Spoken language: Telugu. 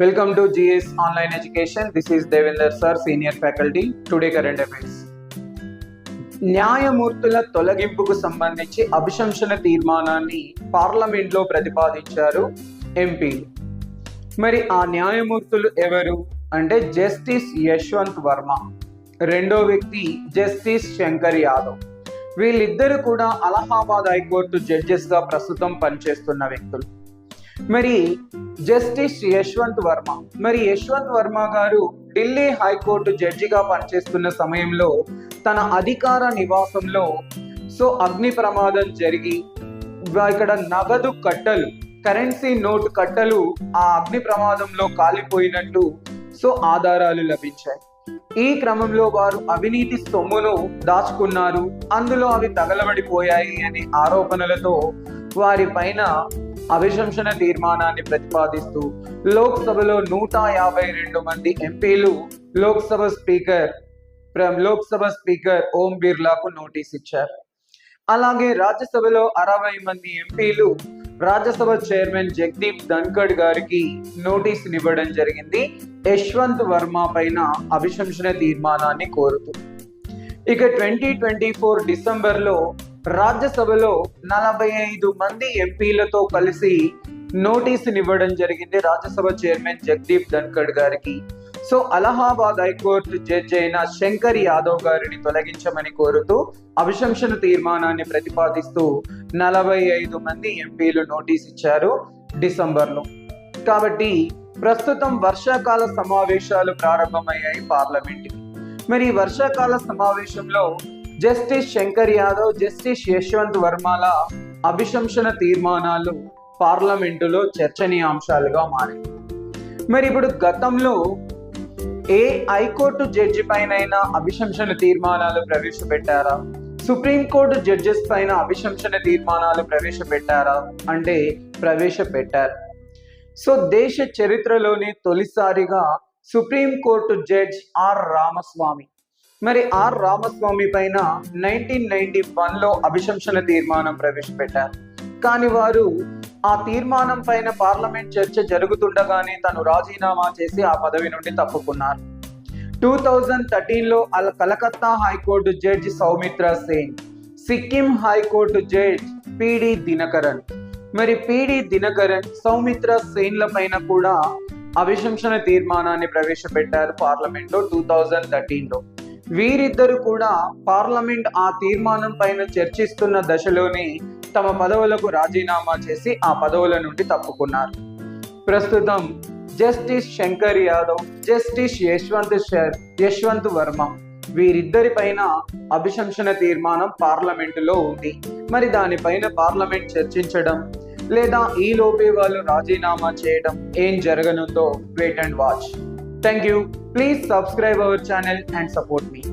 Welcome to GS Online Education. This is Devender Sir, Senior Faculty. Today current affairs. న్యాయమూర్తుల తొలగింపుకు సంబంధించి అభిశంసన తీర్మానాన్ని పార్లమెంట్లో ప్రతిపాదించారు ఎంపీలు మరి ఆ న్యాయమూర్తులు ఎవరు అంటే జస్టిస్ యశ్వంత్ వర్మ రెండో వ్యక్తి జస్టిస్ శంకర్ యాదవ్ వీళ్ళిద్దరు కూడా అలహాబాద్ హైకోర్టు జడ్జెస్గా ప్రస్తుతం పనిచేస్తున్న వ్యక్తులు మరి జస్టిస్ యశ్వంత్ వర్మ. మరి యశ్వంత్ వర్మ గారు ఢిల్లీ హైకోర్టు జడ్జిగా పనిచేస్తున్న సమయంలో తన అధికార నివాసంలో సో అగ్ని ప్రమాదం జరిగి ఇక్కడ నగదు కట్టలు కరెన్సీ నోట్ కట్టలు ఆ అగ్ని ప్రమాదంలో కాలిపోయినట్టు సో ఆధారాలు లభించాయి. ఈ క్రమంలో వారు అవినీతి సొమ్మును దాచుకున్నారు. అందులో అవి తగలబడిపోయాయి అనే ఆరోపణలతో వారి పైన అభిశంసన తీర్మానాన్ని ప్రతిపాదిస్తూ లోక్సభలో నూట యాభై రెండు మంది ఎంపీలు లోక్సభ స్పీకర్ లోక్సభ స్పీకర్ ఓం బిర్లాకు నోటీస్ ఇచ్చారు. అలాగే రాజ్యసభలో అరవై మంది ఎంపీలు రాజ్యసభ చైర్మన్ జగదీప్ ధన్కడ్ గారికి నోటీస్ ఇవ్వడం జరిగింది. యశ్వంత్ వర్మ పైన అభిశంసన తీర్మానాన్ని కోరుతూ. ఇక ట్వంటీ ట్వంటీ ఫోర్ డిసెంబర్లో రాజ్యసభలో నలభై ఐదు మంది ఎంపీలతో కలిసి నోటీసుని ఇవ్వడం జరిగింది రాజ్యసభ చైర్మన్ జగదీప్ ధన్కడ్ గారికి. సో అలహాబాద్ హైకోర్టు జడ్జి అయిన శంకర్ యాదవ్ గారిని తొలగించమని కోరుతూ అభిశంసన తీర్మానాన్ని ప్రతిపాదిస్తూ నలభై ఐదు మంది ఎంపీలు నోటీస్ ఇచ్చారు డిసెంబర్లో. కాబట్టి ప్రస్తుతం వర్షాకాల సమావేశాలు ప్రారంభమయ్యాయి పార్లమెంట్కి. మరి ఈ వర్షాకాల సమావేశంలో జస్టిస్ శంకర్ యాదవ్ జస్టిస్ యశ్వంత్ వర్మల అభిశంసన తీర్మానాలు పార్లమెంటులో చర్చనీయాంశాలుగా మారాయి. మరి ఇప్పుడు గతంలో ఏ హైకోర్టు జడ్జి పైనైనా అభిశంసన తీర్మానాలు ప్రవేశపెట్టారా? సుప్రీంకోర్టు జడ్జెస్ పైన అభిశంసన తీర్మానాలు ప్రవేశపెట్టారా అంటే ప్రవేశపెట్టారు. సో దేశ చరిత్రలోనే తొలిసారిగా సుప్రీంకోర్టు జడ్జ్ ఆర్ రామస్వామి. మరి ఆర్ రామస్వామి పైన నైన్టీన్ నైన్టీ వన్లో అభిశంసన తీర్మానం ప్రవేశపెట్టారు. కానీ వారు ఆ తీర్మానం పైన పార్లమెంట్ చర్చ జరుగుతుండగానే తను రాజీనామా చేసి ఆ పదవి నుండి తప్పుకున్నారు. టూ థౌజండ్ థర్టీన్లో అల Calcutta high court judge Soumitra Sen Sikkim high court judge P D Dinakaran. మరి పిడి దినకరన్ సౌమిత్ర సేన్ల పైన కూడా అభిశంసన తీర్మానాన్ని ప్రవేశపెట్టారు పార్లమెంట్లో టూ థౌజండ్ థర్టీన్లో వీరిద్దరు కూడా పార్లమెంట్ ఆ తీర్మానం పైన చర్చిస్తున్న దశలోనే తమ పదవులకు రాజీనామా చేసి ఆ పదవుల నుండి తప్పుకున్నారు. ప్రస్తుతం జస్టిస్ శంకర్ యాదవ్ జస్టిస్ యశ్వంత్ షర్ యశ్వంత్ వర్మ వీరిద్దరి పైన అభిశంసన తీర్మానం పార్లమెంటులో ఉంది. మరి దానిపైన పార్లమెంట్ చర్చించడం లేదా ఈ లోపే వాళ్ళు రాజీనామా చేయడం ఏం జరగనుందో wait and watch Thank you. Please subscribe our channel and support me.